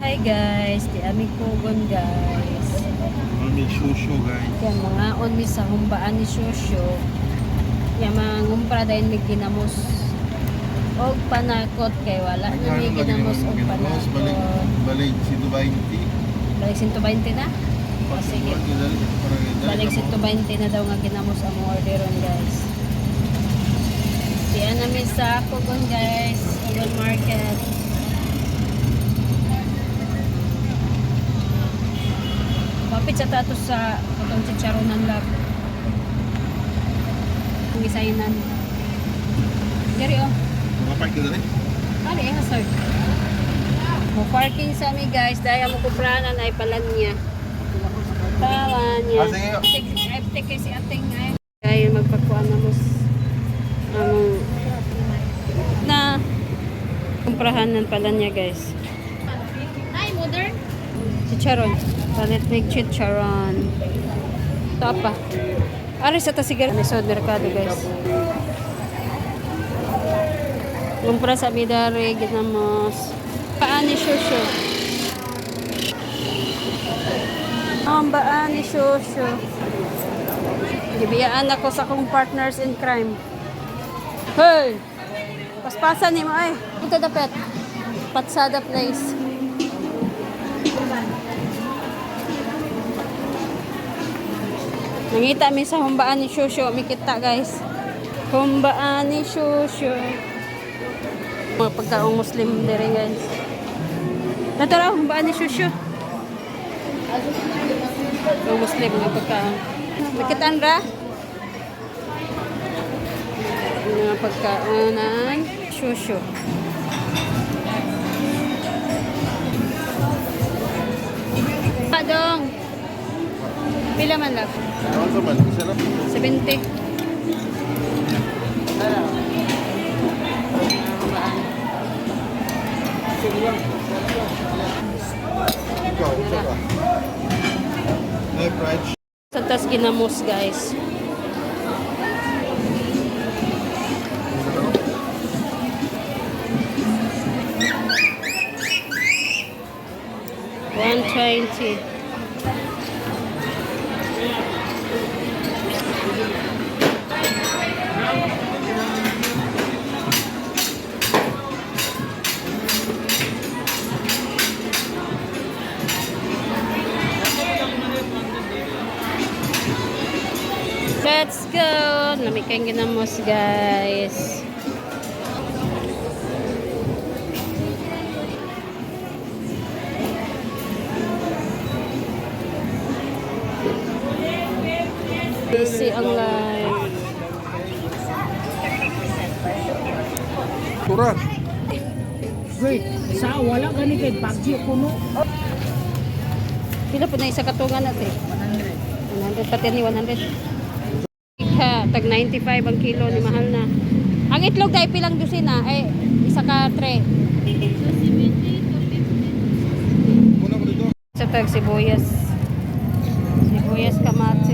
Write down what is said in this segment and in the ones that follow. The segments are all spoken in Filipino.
Hi guys, di aming pugon guys. May shusho guys. Kaya mga on mi sa humbaan ni Shosho. Kaya mga ngumpra dahil may ginamos. Og panakot kay wala na may ginamos og Ginamos, balik, panakot. balik si Dubai. Balik 120 na? O sige. Balik 120 na daw nga ginamos ang orderon guys. Diyan namin sa Pugon guys. Pugon Market. Kapit sa tato sa itong chicharonan lab. Ang isainan. Diri oh. Makapark ka rin? Ano eh, hazard. Mo parking sa mi guys. Dahil mo kupranan ay palan niya. Palan niya. Ah, sige. Take, ay, take kasi ating ay. Kaya magpakuha na mo among na kumprahan ng palan niya guys. Hi, modern. Chicharon. Palit mig chicharon. Tapa. Aris sa tasigar. Lisod merkado guys. Kumpra sa bidari, ginamos. Paani shusho. Ang baani shusho. Gibiyaan ako sa kong partners in crime. Hey! Paspasan ni mo ay. Ito dapat. Patsada place. Nangita mi sa humbaan ni Shosho. May kita guys. Humbaan ni Shosho. Mga pagkaong Muslim dire guys. Natara humbaan ni Shosho. Yung Muslim nga pagkaong. Nakitaan ra? Mga pagkaon ng Shosho. Padong. Pila man lang? Ano man? Isa lang. 70. Ikaw, isa ka. May fried Sa tas ginamos guys. One twenty. Namikan ginamos guys. Busy ang live. Tura. Wait, sa wala gani kay bagyo kuno. Pila po na isa katungan natin? 100. 100 pati ni 100. Tag 95 ang kilo ni mahal na. Ang itlog dahil pilang dosina ay isa ka dito. Sa tag sibuyas. Sibuyas kamatis.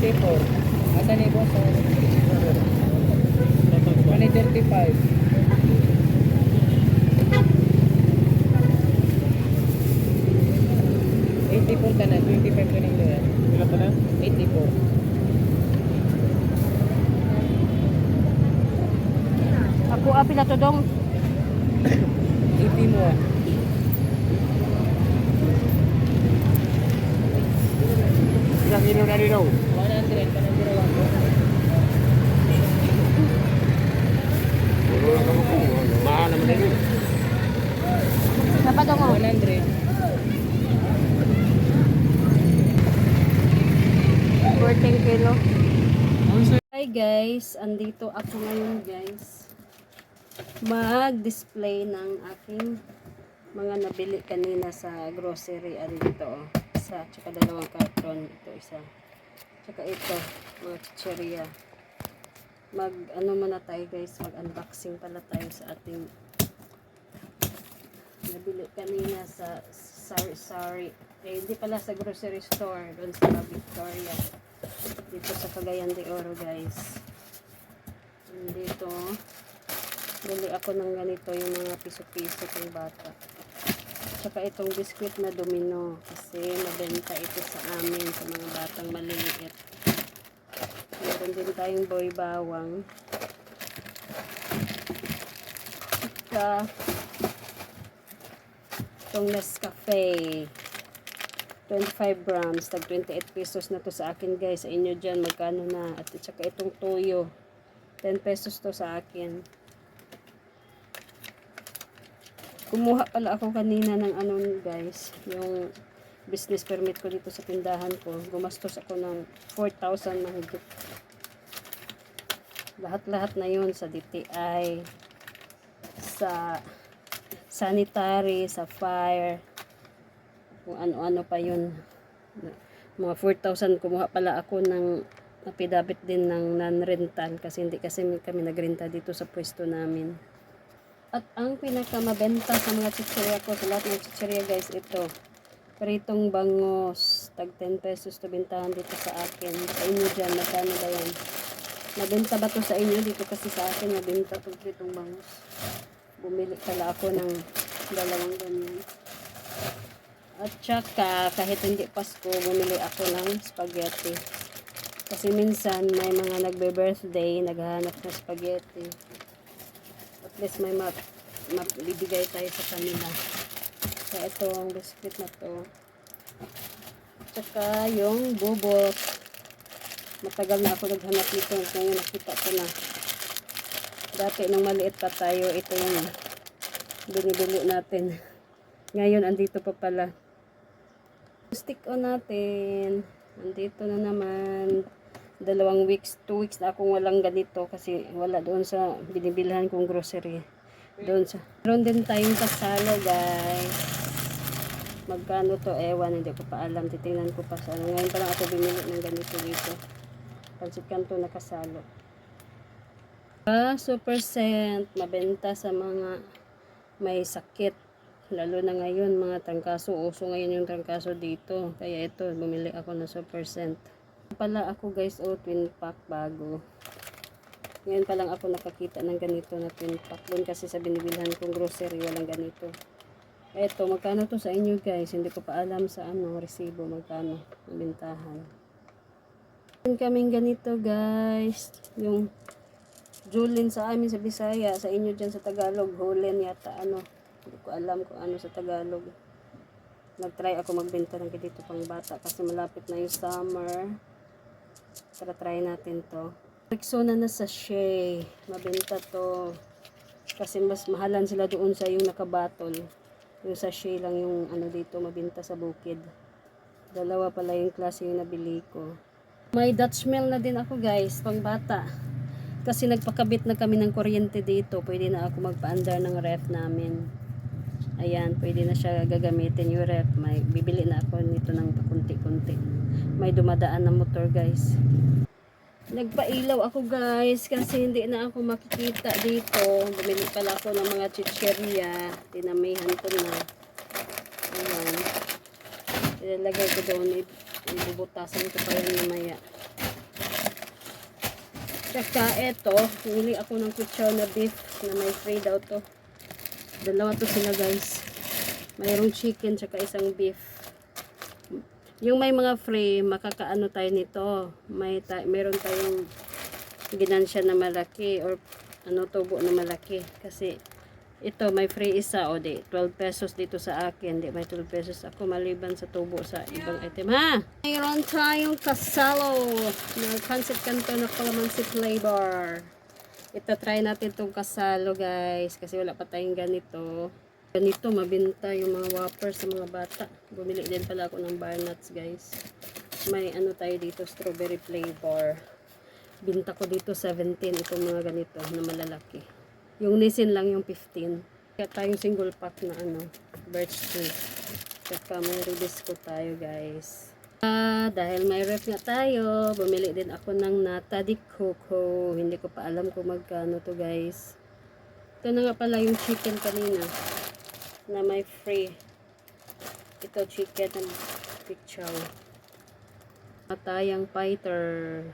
124. Asan ni boss? 135. punta na, 25 ko nito yan. Ilan pa na? 84. Ako api na to dong. Ipi mo ah. Ilang na rin daw? 100 pa na dirawa ko. Puro lang ako po. Mahal naman na yun. Ako. 100. 14 kilo. Hi guys, andito ako ngayon guys. Mag-display ng aking mga nabili kanina sa grocery. Andito oh. Isa, tsaka dalawang carton. Ito isa. Tsaka ito, mga chicheria. Mag, ano muna tayo guys, mag-unboxing pala tayo sa ating nabili kanina sa Sari Sari. Eh, hindi pala sa grocery store, doon sa Victoria. Dito sa Cagayan de Oro, guys. Dito, bili ako ng ganito, yung mga piso-piso kay bata. Tsaka itong biscuit na domino, kasi mabenta ito sa amin, sa mga batang maliliit. Meron din tayong boy bawang. Tsaka, itong Nescafe 25 grams tag 28 pesos na to sa akin guys sa inyo dyan magkano na at saka itong toyo 10 pesos to sa akin kumuha pala ako kanina ng ano guys yung business permit ko dito sa tindahan ko gumastos ako ng 4,000 mahigit lahat-lahat na yun sa DTI sa sanitary, sa fire, kung ano-ano pa yun. Mga 4,000, kumuha pala ako ng napidabit din ng non-rental kasi hindi kasi kami nagrenta dito sa pwesto namin. At ang pinakamabenta sa mga chicheria ko, sa lahat ng chicheria guys, ito. Pritong bangos, tag 10 pesos to bintahan dito sa akin. Sa inyo dyan, magkano ba yan? Nabenta ba to sa inyo? Dito kasi sa akin, nabenta to pritong bangos bumili pala ako ng dalawang ganyan. At saka, kahit hindi Pasko, bumili ako ng spaghetti. Kasi minsan, may mga nagbe-birthday, naghahanap ng spaghetti. At least may map, mabibigay tayo sa kanila. Kaya ito, ang biscuit na to. Tsaka yung bubot. Matagal na ako naghanap nito. Ngayon nakita ko na. Dati nung maliit pa tayo, ito yung binibili natin. Ngayon, andito pa pala. Stick on natin. Andito na naman. Dalawang weeks, two weeks na akong walang ganito kasi wala doon sa binibilhan kong grocery. Doon sa. Meron din tayong kasalo, guys. Magkano to? Ewan, hindi ko pa alam. Titingnan ko pa sa ano. Ngayon pa lang ako bumili ng ganito dito. Pansit kanto na kasalo. Ah, super cent. Mabenta sa mga may sakit. Lalo na ngayon, mga trangkaso. Uso ngayon yung trangkaso dito. Kaya ito, bumili ako ng super cent. Pala ako guys, oh, twin pack bago. Ngayon pa lang ako nakakita ng ganito na twin pack. Doon kasi sa binibilhan kong grocery, walang ganito. Eto, magkano to sa inyo guys? Hindi ko pa alam sa ano, resibo, magkano, bintahan. Meron kaming ganito guys. Yung Julin sa amin sa Bisaya, sa inyo dyan sa Tagalog, Hulin yata ano. Hindi ko alam kung ano sa Tagalog. Nag-try ako magbenta ng dito pang bata kasi malapit na yung summer. Tara try natin to. Rexona na sa Shea. Mabenta to. Kasi mas mahalan sila doon sa yung nakabatol. Yung sa Shea lang yung ano dito mabenta sa bukid. Dalawa pala yung klase yung nabili ko. May Dutch mill na din ako guys, pang bata. Kasi nagpakabit na kami ng kuryente dito. Pwede na ako magpaandar ng ref namin. Ayan, pwede na siya gagamitin yung ref. May, bibili na ako nito ng kunti-kunti. May dumadaan na motor guys. Nagpailaw ako guys kasi hindi na ako makikita dito. Bumili pala ako ng mga chicheria. Tinamihan ko na. Ayan. Ilalagay ko doon. Ibubutasan ko pa yan mamaya. Tsaka eto, huli ako ng kutsyo na beef na may free daw to. Dalawa to sila guys. Mayroong chicken tsaka isang beef. Yung may mga free, makakaano tayo nito. May ta meron tayong ginansya na malaki or ano tubo na malaki kasi Ito, may free isa. O, di, 12 pesos dito sa akin. Di, may 12 pesos ako maliban sa tubo sa ibang item. Ha? Mayroon tayong kasalo na concept kanto na calamansi flavor. Ito, try natin itong kasalo, guys. Kasi wala pa tayong ganito. Ganito, mabinta yung mga whoppers sa mga bata. Bumili din pala ako ng bar nuts, guys. May ano tayo dito, strawberry flavor. Binta ko dito 17 itong mga ganito na malalaki. Yung nisin lang yung 15. Kaya tayong single pack na ano, birch tree. Tsaka may ribisco tayo guys. Ah, dahil may ref nga tayo, bumili din ako ng nata di coco. Hindi ko pa alam kung magkano to guys. Ito na nga pala yung chicken kanina na may free. Ito chicken and picture. Matayang fighter.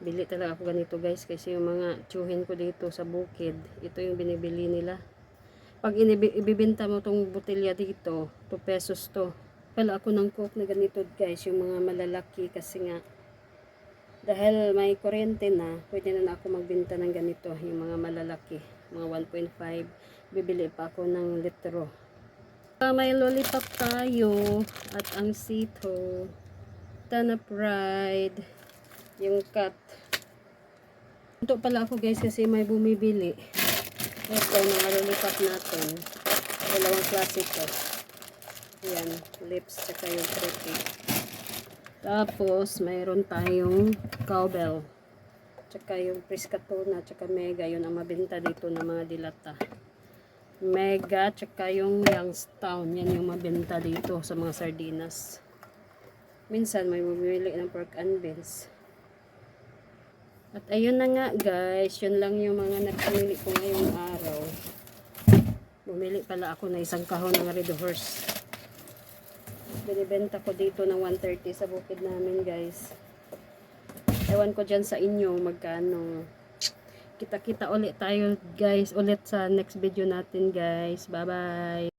Bili talaga ako ganito guys kasi yung mga tsuhin ko dito sa bukid, ito yung binibili nila. Pag ibibenta mo tong botelya dito, 2 pesos to. Pala ako ng coke na ganito guys, yung mga malalaki kasi nga dahil may kuryente na, pwede na, na ako magbenta ng ganito, yung mga malalaki, mga 1.5. Bibili pa ako ng litro. Ah, may lollipop tayo at ang sito. Tana Pride. Yung cut. Ito pala ako guys kasi may bumibili. Ito mga lollipop natin. Dalawang klase to. Yan. Lips tsaka yung pretty. Tapos mayroon tayong cowbell. Tsaka yung Priscatuna tsaka mega. Yun ang mabenta dito ng mga dilata. Mega tsaka yung Youngstown. Yan yung mabenta dito sa mga sardinas. Minsan may bumili ng pork and beans. At ayun na nga guys, yun lang yung mga nagpamili ko ngayong araw. Bumili pala ako na isang kahon ng Red Horse. Binibenta ko dito ng 130 sa bukid namin guys. Ewan ko dyan sa inyo magkano. Kita-kita ulit tayo guys, ulit sa next video natin guys. Bye bye!